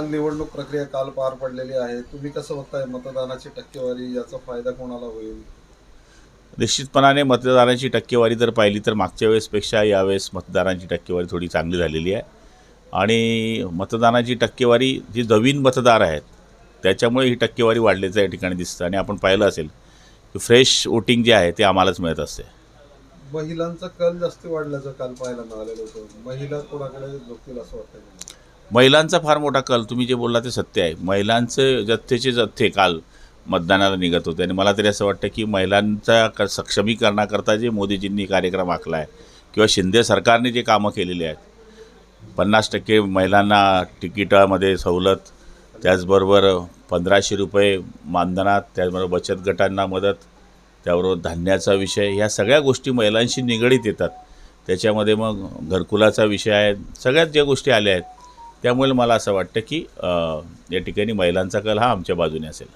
विधान निवडणूक प्रक्रिया काल पार पडलेली आहे. तुम्ही कसं बघताय मतदानाची टक्केवारी? याचा फायदा कोणाला होईल? निश्चितपणाने मतदारांची टक्केवारी जर पाहिली तर मागच्या वेळेसपेक्षा यावेळेस मतदारांची टक्केवारी थोडी चांगली झालेली आहे. आणि मतदानाची टक्केवारी जी नवीन मतदार आहेत त्याच्यामुळे ही टक्केवारी वाढल्याचं या ठिकाणी दिसतं. आणि आपण पाहिलं असेल की फ्रेश वोटिंग जे आहे ते आम्हालाच मिळत असते. महिलांचा कल जास्त वाढल्याचं काल पाहायला मिळालेलं होतं. महिला कोणाकडे झोपतील असं वाटतं. महिलांचा फार मोठा कल तुम्ही जे बोलला ते सत्य आहे. महिलांचे जथ्थेचे जथ्थे काल मतदानाला निघत होते. आणि मला तरी असं वाटतं की महिलांच्या क सक्षमीकरणाकरता जे मोदीजींनी कार्यक्रम आखला आहे किंवा शिंदे सरकारने जे कामं केलेली आहेत पन्नास टक्के महिलांना तिकिटामध्ये सवलत त्याचबरोबर पंधराशे रुपये मानधनात त्याचबरोबर बचत गटांना मदत त्याबरोबर धान्याचा विषय ह्या सगळ्या गोष्टी महिलांशी निगडीत येतात. त्याच्यामध्ये मग घरकुलाचा विषय आहे. सगळ्यात ज्या गोष्टी आल्या आहेत त्यामुळे मला असं वाटतं की या ठिकाणी महिलांचा कल हा आमच्या बाजूने असेल.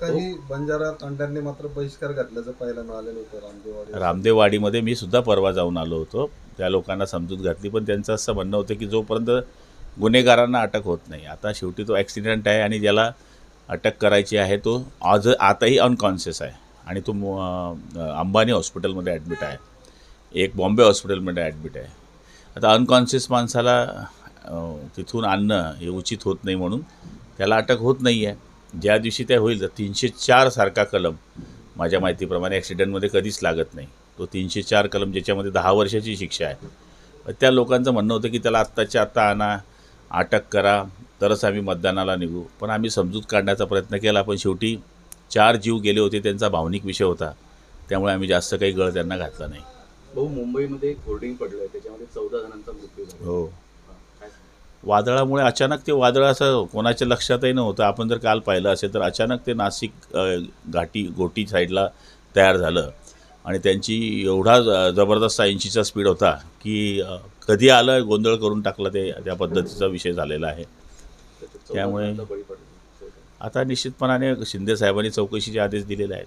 काही बंजारा तांड्यांनी मात्र बहिष्कार घातल्याचं पाहायला मिळालेलं होतं रामदेवाडी रामदेववाडीमध्ये मी सुद्धा परवा जाऊन आलो होतो. त्या लोकांना समजूत घातली पण त्यांचं असं म्हणणं होतं की जोपर्यंत गुन्हेगारांना अटक होत नाही आता शेवटी तो ॲक्सिडेंट आहे आणि ज्याला अटक करायची आहे तो आज आताही अनकॉन्शियस आहे आणि तो अंबानी हॉस्पिटलमध्ये ॲडमिट आहे. एक बॉम्बे हॉस्पिटलमध्ये ॲडमिट आहे. आता अनकॉन्शियस माणसाला तिथून आणणं हे उचित होत नाही म्हणून त्याला अटक होत नाही आहे ज्या दिवशी ते होईल तर तीनशे चार सारखा कलम माझ्या माहितीप्रमाणे ॲक्सिडेंटमध्ये कधीच लागत नाही. तो तीनशे चार कलम ज्याच्यामध्ये दहा वर्षाची शिक्षा आहे. त्या लोकांचं म्हणणं होतं की त्याला आत्ताच्या आत्ता आणा अटक करा तरच आम्ही मतदानाला निघू. पण आम्ही समजूत काढण्याचा प्रयत्न केला पण शेवटी चार जीव गेले होते त्यांचा भावनिक विषय होता. त्यामुळे आम्ही जास्त काही गळ त्यांना घातला नाही. भाऊ मुंबईमध्ये एक होर्डिंग पडलंय त्याच्यामध्ये चौदा जणांचा मृत्यू झाला. हो. वादळामुळे अचानक ते वादळ असं कोणाच्या लक्षातही नव्हतं. आपण जर काल पाहिलं असेल तर अचानक ते नाशिक घाटी गोटी साईडला तयार झालं. आणि त्यांची एवढा ज- जबरदस्त ऐंशीचा स्पीड होता की कधी आलं गोंधळ करून टाकला ते त्या पद्धतीचा विषय झालेला आहे. त्यामुळे- आता निश्चितपणाने शिंदे साहेबांनी चौकशीचे आदेश दिलेले आहेत.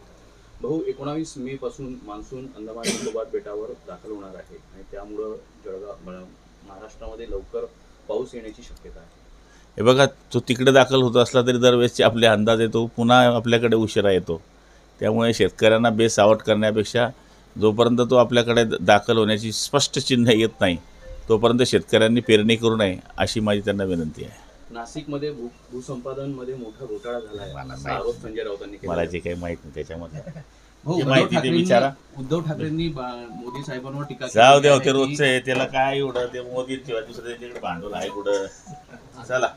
भाऊ एकोणावीस मे पासून मान्सून अंदमान निकोबार बेटावर दाखल होणार आहे. आणि त्यामुळं जळगाव महाराष्ट्रामध्ये लवकर पाऊस येण्याची शक्यता आहे. हे बघा तो तिकडे दाखल होत असला तरी दरवेळेसचे आपले अंदाज येतो पुन्हा आपल्याकडे उशिरा येतो. त्यामुळे शेतकऱ्यांना बेसावट करण्यापेक्षा जोपर्यंत तो आपल्याकडे दाखल होण्याची स्पष्ट चिन्ह येत नाही तोपर्यंत शेतकऱ्यांनी पेरणी करू नये अशी माझी त्यांना विनंती आहे. नाशिकमध्ये भू भूसंपादनमध्ये मोठा घोटाळा झाला आहे मला आरोप संजय राऊतांनी मला. जे काही माहीत नाही त्याच्यामध्ये. उद्धव माहिती ते विचारा. उद्धव ठाकरेंनी मोदी साहेबांवर टीका जाऊ केली दे आहे ते रोजचं आहे त्याला काय एवढं? ते मोदी शिवाय दुसरं त्यांच्याकडे भांडवल आहे कुठं? चला.